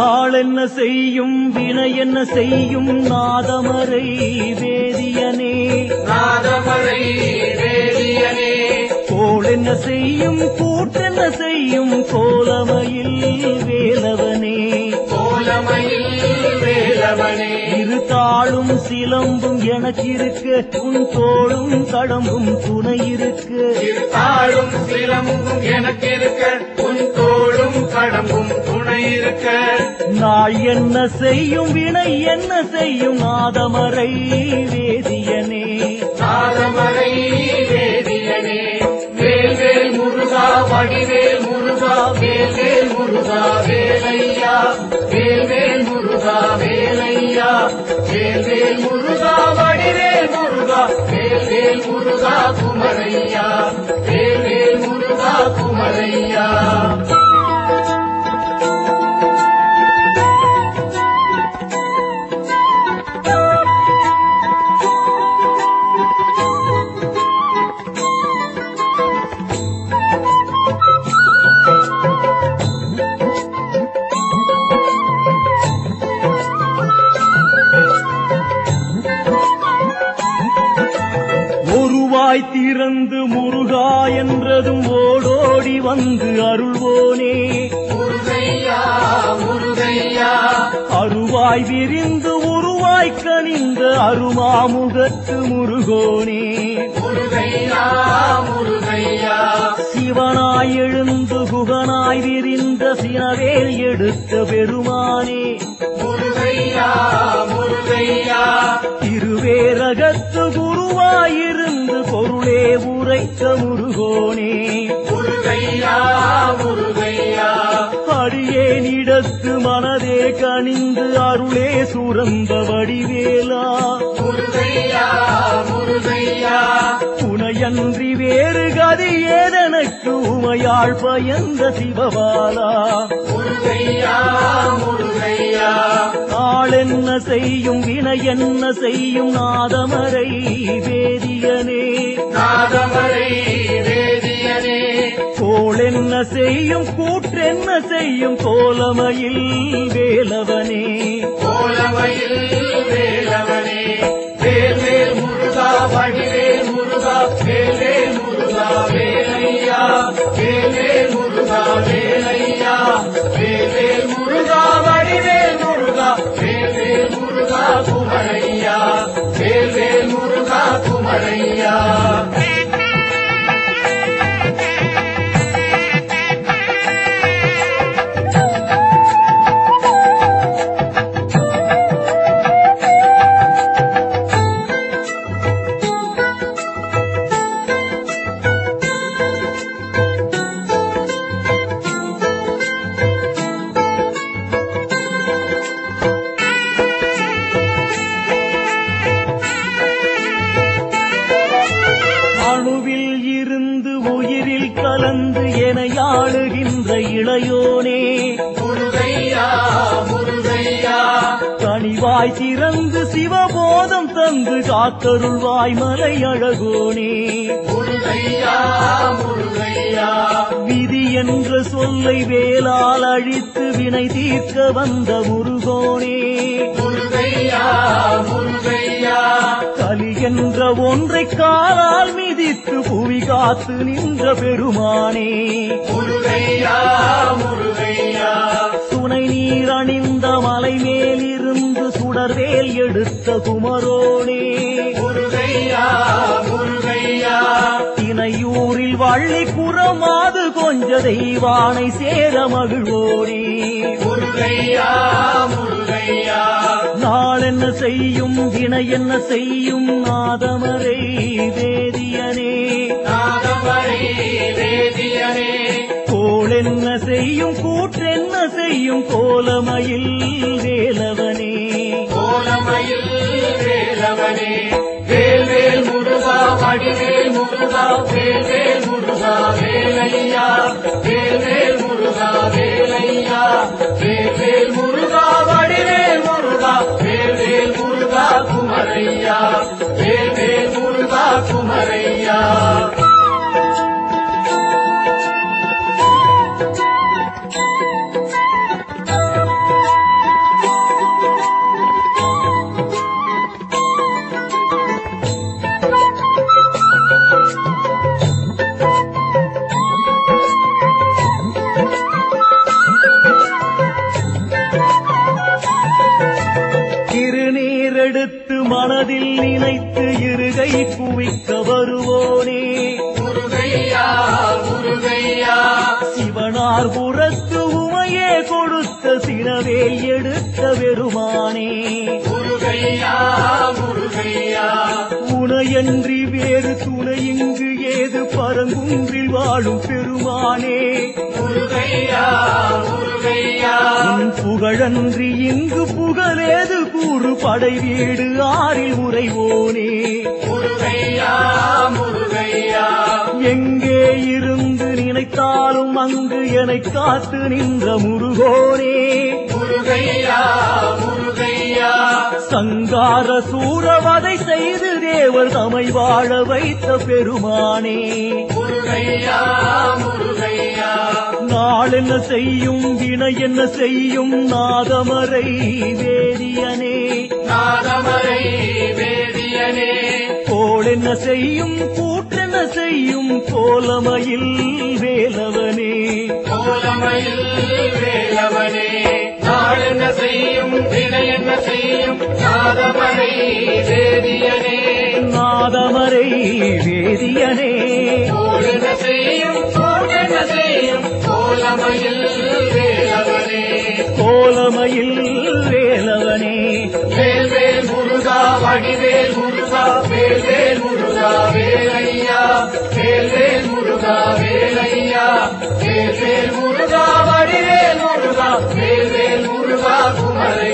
நாள் என்ன செய்யும் வினை என்ன செய்யும் நாதமரை வேதியனே. நாதமலை வேதியனே. கோள் என்ன செய்யும் கூட்டென்ன செய்யும் கோலமையில் வேலவனே. கோலமையில் வேலவனே. இரு தாளும் சிலம்பும் எனக்கிருக்க உன் தோளும் கடம்பும் துணை இருக்க தாழும் சிலம்பும் எனக்கிருக்க உன் தோளும் கடம்பும் துணை இருக்க நாள் என்ன செய்யும்? வினை என்ன செய்யும்? நாதமரை வேதியனே. நாதமரை வேதியனே. வேல்வேல் முருகா வடிவேல் முருகா வேல்வேல் முருகா வேலையா? வேல்வேல் முருகா வேலையா? வேல்வேல் முருகா வடிவேல் முருகா வேல்வேல் முருகா குமரையா? திறந்து முருகா என்றதும் ஓடோடி வந்து அருள்வோனே. அருவாய் விரிந்து உருவாய் கனிந்த அருமாமுகத்து முருகோனே. சிவனாய் எழுந்து குகனாய் விரிந்த சினவேல் எடுத்த பெருமானே. திருவேரகத்து குருவாயிருந்து பொருளே உரைத்த முருகோனே. முருகையா முருகையா. அடியேனிடத்து மனதே கனிந்து அருளே சுரந்த வடிவேலா. முருகையா முருகையா. துணையன்றி வேறு கதி ஏதனக்கு உமையாள் பயந்த சிவபாலா. முருகையா முருகையா. நாள் என்ன செய்யும் வினை என்ன செய்யும் நாதமரை வேதியனே செய்யும் கூற்றென்ன செய்யும் கோலமையில் வேலவனே. கோலமையில் வேலவனே. வேல் முருகா வடிவேல் முருகா வேல்வேல் முருகா வேலையா. வேல்வேல் முருகா வேலையா. வேல்வேல் முருகா வடிவேல் முருகா வேல்வேல் முருகா குமரையா. வேல்வேல் முருகா குமரையா. இளையோனே. முருகையா முருகையா. கனிவாய் திறந்து சிவபோதம் தந்து காத்தருள்வாய் மலை அழகோனே முருகையா முருகையா. விதி என்ற சொல்லை வேலால் அழித்து வினை தீர்க்க வந்த முருகோனே. முருகையா முருகையா. கலி என்ற ஒன்றை காலால் மிதித்து புவி காத்து நின்ற பெருமானே. துணை நீர் அணிந்த மலை மேலிருந்து சுடர்வேல் எடுத்த குமரோனே. தினையூரில் வள்ளி குறமாது கொஞ்ச தெய்வானை சேர மகிழ்வோனே. முருகையா முருகையா. செய்யும் வினை என்ன செய்யும்? நாதமரை வேதியனே. நாதமரை வேதியனே. கோள் என்ன செய்யும்? கூற்றென்ன செய்யும்? கோலமையில் வேலவனே. கோலமையில் வேலவனே. வேல்வேல் முருகா வடிவேல் முருகா வேல்வேல் முருகா வேலையா. வேல்வேல் குவிக்க வருவோனே முருகையா முருகையா. சிவனார் புறத்து உமையே கொடுத்த சினவேல் எடுத்த பெருமானே. முருகையா முருகையா. உனையன்றி வேறு துணை இங்கு ஏது பரங்குன்றில் வாழும் பெருமானே. முருகையா புகழன்றி இங்கு புகழேது கூறு படை வீடு ஆறில் உறைவோனே. முருகையா முருகையா. எங்கே இருந்து நினைத்தாலும் அங்கு என்னை காத்து நின்ற முருகோனே. முருகையா முருகையா. சங்கார சூரவதை செய்து தேவர் தமை வாழ வைத்த பெருமானே. முருகையா முருகையா. நாள் என்ன செய்யும் வினை என்ன செய்யும்? நாதமரை வேதியனே. நாதமரை வேதியனே. கோள் என்ன செய்யும் கூற்றென்ன செய்யும்? கோலமையில் வேலவனே. கோலமையில் வேலவனே. நாள் என்ன செய்யும் வினை என்ன செய்யும்? நாதமரை வேதியனே. நாதமரை வேதியனே. கோல் என்ன செய்யும் Murga, Murga, Murga, Murga, Murga, Murga, Murga, Murga, Murga,